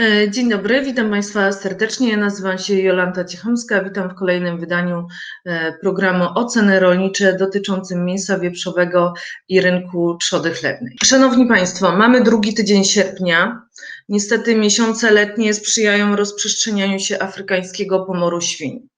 E, Dzień dobry, witam Państwa serdecznie. Nazywam się Jolanta Ciechomska. Witam w kolejnym wydaniu e, programu Oceny rolnicze dotyczącym mięsa wieprzowego i rynku trzody chlewnej. Szanowni Państwo, mamy drugi tydzień sierpnia. Niestety miesiące letnie sprzyjają rozprzestrzenianiu się afrykańskiego pomoru świń.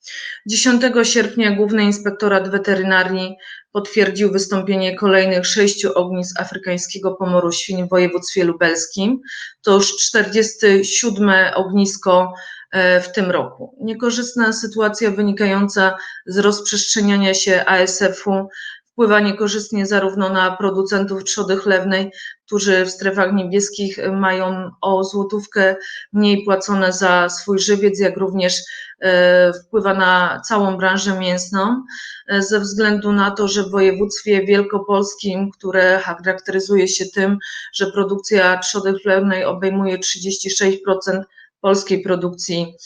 10 sierpnia Główny Inspektorat Weterynarii potwierdził wystąpienie kolejnych sześciu ognisk afrykańskiego pomoru świń w województwie lubelskim. To już 47 ognisko e, w tym roku. Niekorzystna sytuacja wynikająca z rozprzestrzeniania się ASF-u wpływa niekorzystnie zarówno na producentów trzody chlewnej, którzy w strefach niebieskich mają o złotówkę mniej płacone za swój żywiec, jak również e, wpływa na całą branżę mięsną, e, ze względu na to, że w województwie wielkopolskim, które charakteryzuje się tym, że produkcja trzody chlewnej obejmuje 36% polskiej produkcji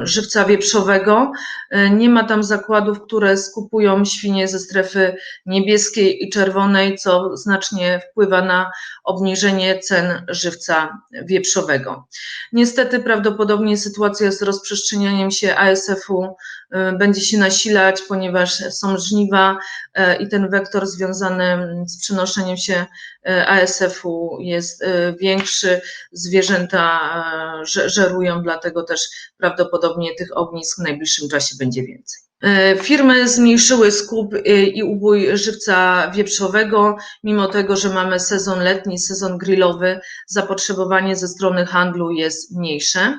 żywca wieprzowego. E, nie ma tam zakładów, które skupują świnie ze strefy niebieskiej i czerwonej, co znacznie wpływa na obniżenie cen żywca wieprzowego. Niestety prawdopodobnie sytuacja z rozprzestrzenianiem się ASF-u e, będzie się nasilać, ponieważ są żniwa e, i ten wektor związany z przenoszeniem się ASF-u jest większy. Zwierzęta żerują, dlatego też prawdopodobnie tych ognisk w najbliższym czasie będzie więcej. E, firmy zmniejszyły skup e, i ubój żywca wieprzowego, mimo tego, że mamy sezon letni, sezon grillowy, zapotrzebowanie ze strony handlu jest mniejsze.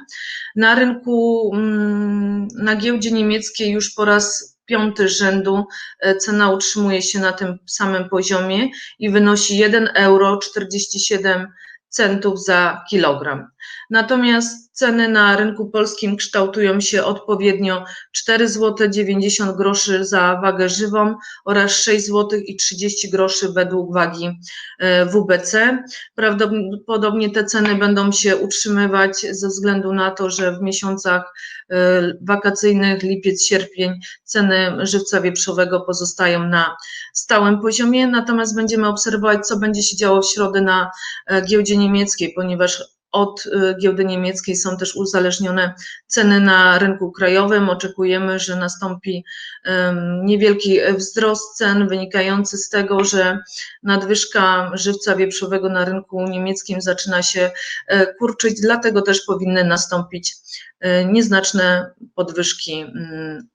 Na rynku, mm, na giełdzie niemieckiej już po raz piąty rzędu e, cena utrzymuje się na tym samym poziomie i wynosi 1,47 euro za kilogram. Natomiast ceny na rynku polskim kształtują się odpowiednio 4 zł 90 groszy za wagę żywą oraz 6 zł i 30 groszy według wagi e, WBC. Prawdopodobnie te ceny będą się utrzymywać ze względu na to, że w miesiącach e, wakacyjnych lipiec, sierpień ceny żywca wieprzowego pozostają na stałym poziomie, natomiast będziemy obserwować, co będzie się działo w środę na e, giełdzie niemieckiej, ponieważ od y, giełdy niemieckiej są też uzależnione ceny na rynku krajowym. Oczekujemy, że nastąpi niewielki wzrost cen wynikający z tego, że nadwyżka żywca wieprzowego na rynku niemieckim zaczyna się e, kurczyć, dlatego też powinny nastąpić e, nieznaczne podwyżki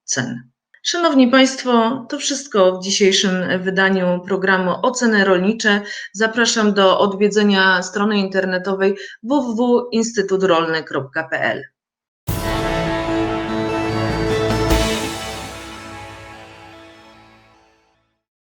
cen. Szanowni Państwo, to wszystko w dzisiejszym wydaniu programu Oceny Rolnicze. Zapraszam do odwiedzenia strony internetowej www.instytutrolny.pl.